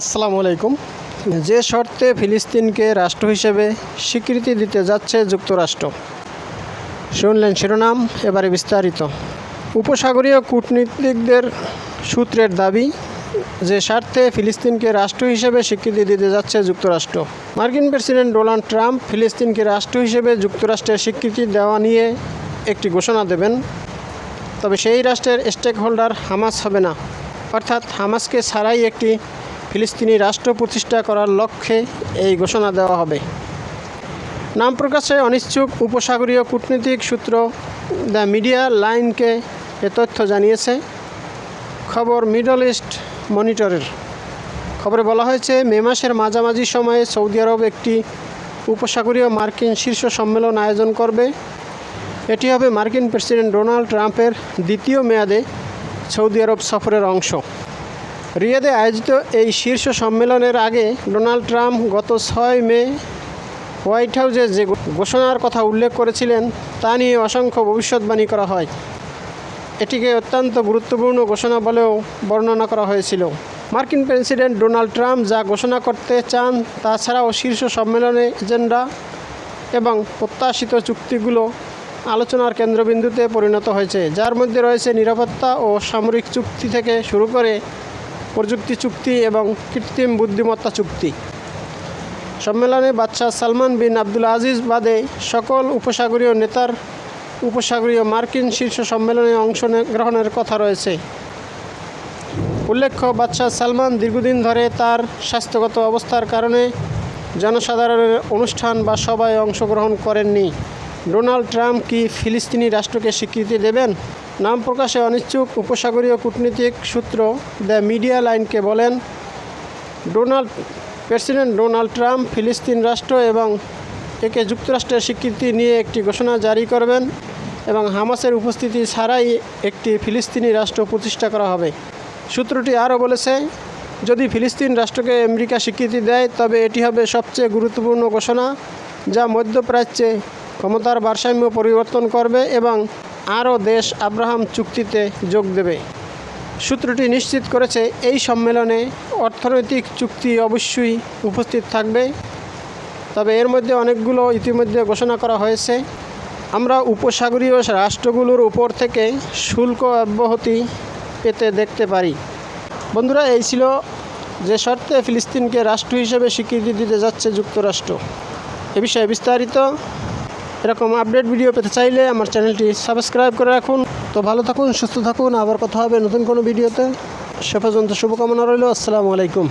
আসসালামু আলাইকুম। যে শর্তে ফিলিস্তিনকে রাষ্ট্র হিসেবে স্বীকৃতি দিতে যাচ্ছে যুক্তরাষ্ট্র। শুনলেন শিরোনাম, এবারে বিস্তারিত। উপসাগরীয় কূটনীতিকদের সূত্রের দাবি, যে স্বার্থে ফিলিস্তিনকে রাষ্ট্র হিসেবে স্বীকৃতি দিতে যাচ্ছে যুক্তরাষ্ট্র। মার্কিন প্রেসিডেন্ট ডোনাল্ড ট্রাম্প ফিলিস্তিনকে রাষ্ট্র হিসেবে যুক্তরাষ্ট্রের স্বীকৃতি দেওয়া নিয়ে একটি ঘোষণা দেবেন। তবে সেই রাষ্ট্রের স্টেক হোল্ডার হামাস হবে না। অর্থাৎ হামাসকে ছাড়াই একটি ফিলিস্তিনি রাষ্ট্র প্রতিষ্ঠা করার লক্ষ্যে এই ঘোষণা দেওয়া হবে। নাম প্রকাশে অনিচ্ছুক উপসাগরীয় কূটনীতিক সূত্র দ্য মিডিয়া লাইনকে এ তথ্য জানিয়েছে। খবর মিডল ইস্ট মনিটরের। খবরে বলা হয়েছে, মে মাসের মাঝামাঝি সময়ে সৌদি আরব একটি উপসাগরীয় মার্কিন শীর্ষ সম্মেলন আয়োজন করবে। এটি হবে মার্কিন প্রেসিডেন্ট ডোনাল্ড ট্রাম্পের দ্বিতীয় মেয়াদে সৌদি আরব সফরের অংশ। রিয়াদে আয়োজিত এই শীর্ষ সম্মেলনের আগে ডোনাল্ড ট্রাম্প গত ছয় মে হোয়াইট হাউসে যে ঘোষণার কথা উল্লেখ করেছিলেন, তা নিয়ে অসংখ্য ভবিষ্যৎবাণী করা হয়। এটিকে অত্যন্ত গুরুত্বপূর্ণ ঘোষণা বলেও বর্ণনা করা হয়েছিল। মার্কিন প্রেসিডেন্ট ডোনাল্ড ট্রাম্প যা ঘোষণা করতে চান তাছাড়াও শীর্ষ সম্মেলনে এজেন্ডা এবং প্রত্যাশিত চুক্তিগুলো আলোচনার কেন্দ্রবিন্দুতে পরিণত হয়েছে, যার মধ্যে রয়েছে নিরাপত্তা ও সামরিক চুক্তি থেকে শুরু করে প্রযুক্তি চুক্তি এবং কৃত্রিম বুদ্ধিমত্তা চুক্তি। সম্মেলনে বাদশাহ সালমান বিন আব্দুল আজিজ বাদে সকল উপসাগরীয় নেতার উপসাগরীয় মার্কিন শীর্ষ সম্মেলনে অংশ গ্রহণের কথা রয়েছে। উল্লেখ্য, বাদশাহ সালমান দীর্ঘদিন ধরে তার স্বাস্থ্যগত অবস্থার কারণে জনসাধারণের অনুষ্ঠান বা সভায় অংশগ্রহণ করেননি। ডোনাল্ড ট্রাম্প কি ফিলিস্তিনি রাষ্ট্রকে স্বীকৃতি দেবেন? নাম প্রকাশে অনিচ্ছুক উপসাগরীয় কূটনীতিক সূত্র দ্য মিডিয়া লাইনকে বলেন, ডোনাল্ড, প্রেসিডেন্ট ডোনাল্ড ট্রাম্প ফিলিস্তিন রাষ্ট্র এবং একে যুক্তরাষ্ট্রের স্বীকৃতি নিয়ে একটি ঘোষণা জারি করবেন এবং হামাসের উপস্থিতি ছাড়াই একটি ফিলিস্তিনি রাষ্ট্র প্রতিষ্ঠা করা হবে। সূত্রটি আরও বলেছে, যদি ফিলিস্তিন রাষ্ট্রকে আমেরিকা স্বীকৃতি দেয়, তবে এটি হবে সবচেয়ে গুরুত্বপূর্ণ ঘোষণা, যা মধ্যপ্রাচ্যে ক্ষমতার ভারসাম্য পরিবর্তন করবে এবং আরও দেশ আব্রাহাম চুক্তিতে যোগ দেবে। সূত্রটি নিশ্চিত করেছে, এই সম্মেলনে অর্থনৈতিক চুক্তি অবশ্যই উপস্থিত থাকবে। তবে এর মধ্যে অনেকগুলো ইতিমধ্যে ঘোষণা করা হয়েছে। আমরা উপসাগরীয় রাষ্ট্রগুলোর উপর থেকে শুল্ক অব্যাহতি পেতে দেখতে পারি। বন্ধুরা, এই ছিল যে শর্তে ফিলিস্তিনকে রাষ্ট্র হিসেবে স্বীকৃতি দিতে যাচ্ছে যুক্তরাষ্ট্র। এ বিষয়ে বিস্তারিত এরকম আপডেট ভিডিও পেতে চাইলে আমার চ্যানেলটি সাবস্ক্রাইব করে রাখুন। তো ভালো থাকুন, সুস্থ থাকুন, আবার কথা হবে নতুন কোনো ভিডিওতে সে পর্যন্ত শুভকামনা রইল, আসসালামু আলাইকুম।